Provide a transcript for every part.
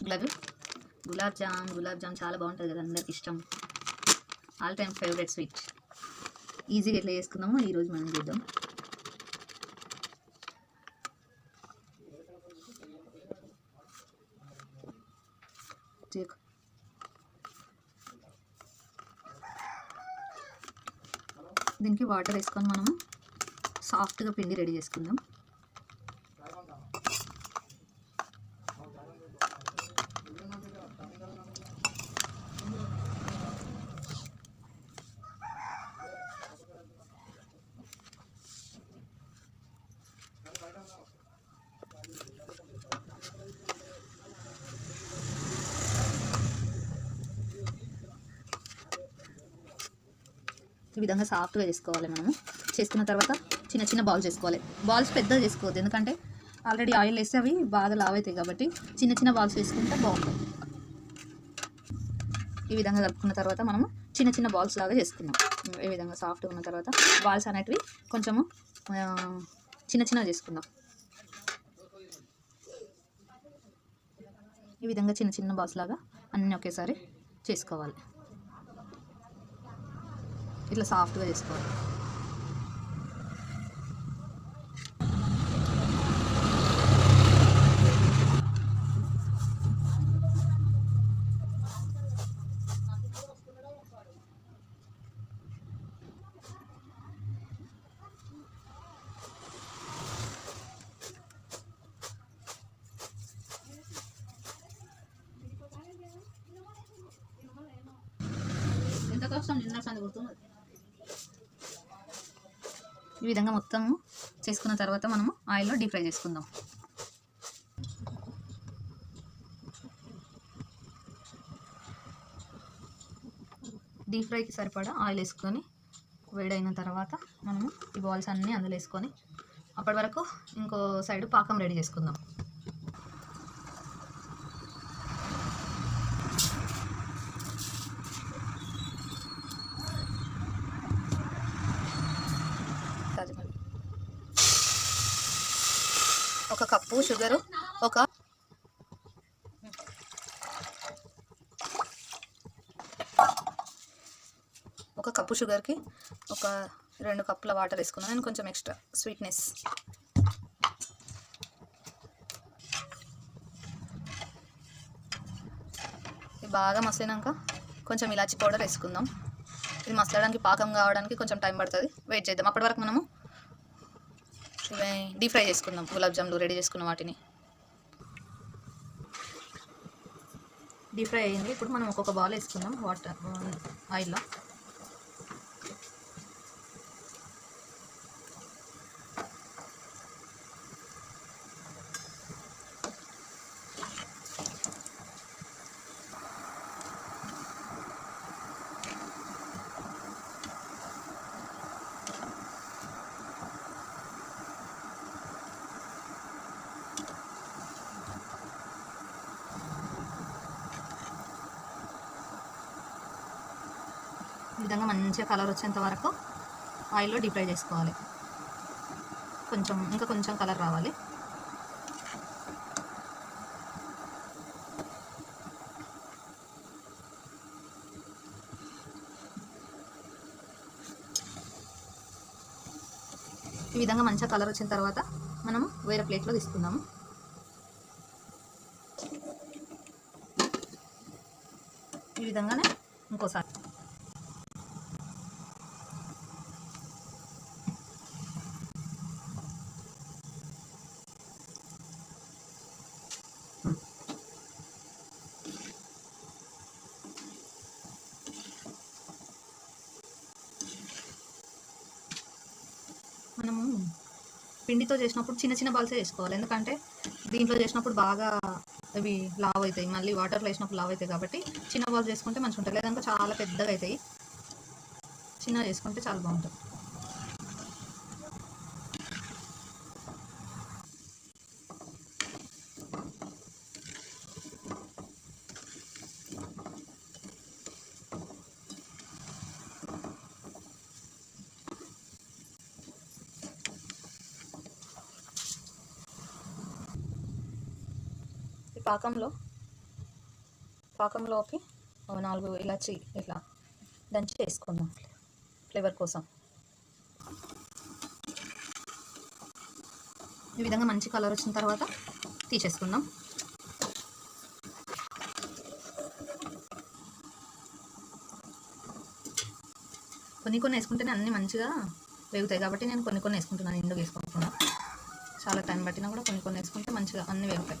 గులాబ్. గులాబ్ జామ్ గులాబ్ జామ్ చాలా బాగుంటుంది కదా అందరికి ఇష్టం. ఆల్ టైమ్ ఫేవరెట్ స్వీట్ ఈజీగా ఎట్లా చేసుకుందామో ఈరోజు మనం చూద్దాం. దీనికి వాటర్ వేసుకొని మనము సాఫ్ట్గా పిండి రెడీ చేసుకుందాం. ఈ విధంగా సాఫ్ట్గా చేసుకోవాలి మనము. చేసుకున్న తర్వాత చిన్న చిన్న బాల్స్ చేసుకోవాలి. బాల్స్ పెద్దగా చేసుకోవద్దు. ఎందుకంటే ఆల్రెడీ ఆయిల్ వేస్తే అవి బాగా లావ్ అవుతాయి కాబట్టి చిన్న చిన్న బాల్స్ వేసుకుంటే బాగుంటుంది. ఈ విధంగా కలుపుకున్న తర్వాత మనము చిన్న చిన్న బాల్స్ లాగా చేసుకున్నాం ఈ విధంగా సాఫ్ట్గా ఉన్న తర్వాత బాల్స్ అనేటివి కొంచెము చిన్న చిన్నగా చేసుకుందాం. ఈ విధంగా చిన్న చిన్న బాల్స్ లాగా అన్నీ ఒకేసారి చేసుకోవాలి. ఇట్లా సాఫ్ట్గా చేసుకోవాలి. ఎంత కష్టం నిన్న సంది గుర్తున్నది ఈ విధంగా మొత్తం చేసుకున్న తర్వాత మనము ఆయిల్లో డీప్ ఫ్రై చేసుకుందాం. డీప్ ఫ్రైకి సరిపడా ఆయిల్ వేసుకొని వేడైన తర్వాత మనము ఈ బాల్స్ అన్నీ అందులో వేసుకొని అప్పటి వరకు ఇంకో సైడ్ పాకం రెడీ చేసుకుందాం. కప్పు షుగరు ఒక ఒక కప్పు షుగర్కి ఒక రెండు కప్పుల వాటర్ వేసుకున్నాను. నేను కొంచెం ఎక్స్ట్రా స్వీట్నెస్. ఇది బాగా మసిలినాక కొంచెం ఇలాచి పౌడర్ వేసుకుందాం. ఇది మసలడానికి పాకం కావడానికి కొంచెం టైం పడుతుంది. వెయిట్ చేద్దాం. అప్పటి వరకు మనము ఇవి డీప్ ఫ్రై చేసుకుందాం. గులాబ్ జామ్లు రెడీ చేసుకున్న వాటిని. డీప్ ఫ్రై అయింది. ఇప్పుడు మనం ఒక్కొక్క బాల్ వేసుకుందాం. వాటర్ ఆయిల్లో um, విధంగా మంచిగా కలర్ వచ్చేంత వరకు ఆయిల్లో డీప్ ఫ్రై చేసుకోవాలి. కొంచెం ఇంకా కొంచెం కలర్ రావాలి. ఈ విధంగా మంచిగా కలర్ వచ్చిన తర్వాత మనం వేరే ప్లేట్లో తీసుకుందాము. ఈ విధంగానే ఇంకోసారి మనము పిండితో చేసినప్పుడు చిన్న చిన్న బాల్సే చేసుకోవాలి. ఎందుకంటే దీంట్లో చేసినప్పుడు బాగా అవి లావ్ అవుతాయి. మళ్ళీ వాటర్లో వేసినప్పుడు లావ్ అవుతాయి కాబట్టి చిన్న బాల్స్ చేసుకుంటే మంచిగా ఉంటుంది లేదంటే చాలా పెద్దగా అవుతాయి. చిన్న చేసుకుంటే చాలా బాగుంటుంది పాకంలో పాకంలోకి ఒక నాలుగు ఇలాచి ఇట్లా దంచి వేసుకుందాం ఫ్లేవర్ కోసం. ఈ విధంగా మంచి కలర్ వచ్చిన తర్వాత తీసేసుకుందాం. కొన్ని కొన్ని వేసుకుంటేనే అన్నీ మంచిగా వేగుతాయి కాబట్టి నేను కొన్ని కొన్ని వేసుకుంటున్నాను ఎందుకు వేసుకుంటున్నాను చాలా టైం పట్టినా కూడా కొన్ని కొన్ని వేసుకుంటే మంచిగా అన్నీ వేగుతాయి.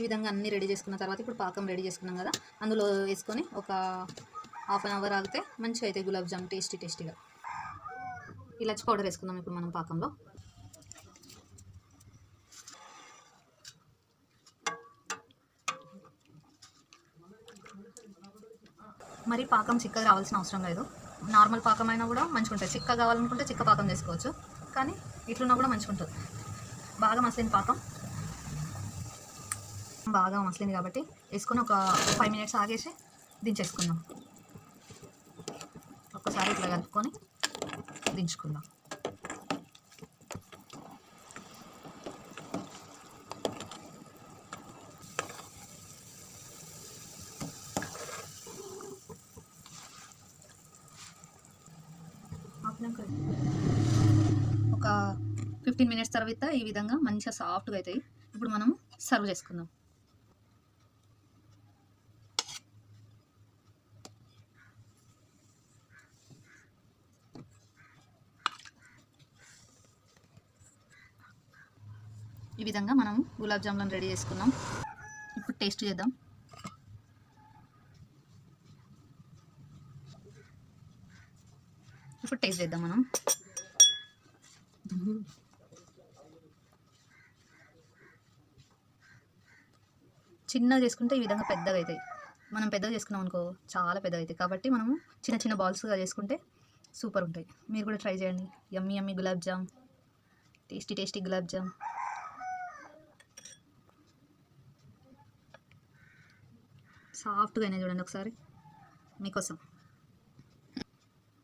ఈ విధంగా అన్నీ రెడీ చేసుకున్న తర్వాత ఇప్పుడు పాకం రెడీ చేసుకున్నాం కదా అందులో వేసుకొని ఒక హాఫ్ అన్ అవర్ ఆగితే మంచిగా అయితే గులాబ్ జామ్ టేస్టీ టేస్టీగా. ఇలాచి పౌడర్ వేసుకుందాం ఇప్పుడు మనం పాకంలో. మరి పాకం చిక్కగా రావాల్సిన అవసరం లేదు. నార్మల్ పాకం అయినా కూడా మంచిగా ఉంటుంది. చిక్క కావాలనుకుంటే చిక్క పాకం చేసుకోవచ్చు. కానీ ఇట్లున్నా కూడా మంచిగా ఉంటుంది. బాగా మసలిన పాకం. బాగా మసలింది కాబట్టి వేసుకొని ఒక ఫైవ్ మినిట్స్ ఆగేసి దించేసుకుందాం. ఒక్కసారి ఇట్లా కలుపుకొని దించుకుందాం. ఒక ఫిఫ్టీన్ మినిట్స్ తర్వాత ఈ విధంగా మంచిగా సాఫ్ట్గా అవుతాయి. ఇప్పుడు మనం సర్వ్ చేసుకుందాం. ఈ విధంగా మనం గులాబ్ జాములను రెడీ చేసుకున్నాం. ఇప్పుడు టేస్ట్ చేద్దాం. ఇప్పుడు టేస్ట్ చేద్దాం మనం. చిన్నగా చేసుకుంటే ఈ విధంగా పెద్దగా అవుతాయి. మనం పెద్దగా చేసుకున్నాం అనుకో చాలా పెద్దగా అవుతాయి. కాబట్టి మనము చిన్న చిన్న బాల్స్గా చేసుకుంటే సూపర్ ఉంటాయి. మీరు కూడా ట్రై చేయండి. Yummy yummy gulab jam. Tasty tasty gulab jam. సాఫ్ట్గా అయినా చూడండి ఒకసారి. మీకోసం.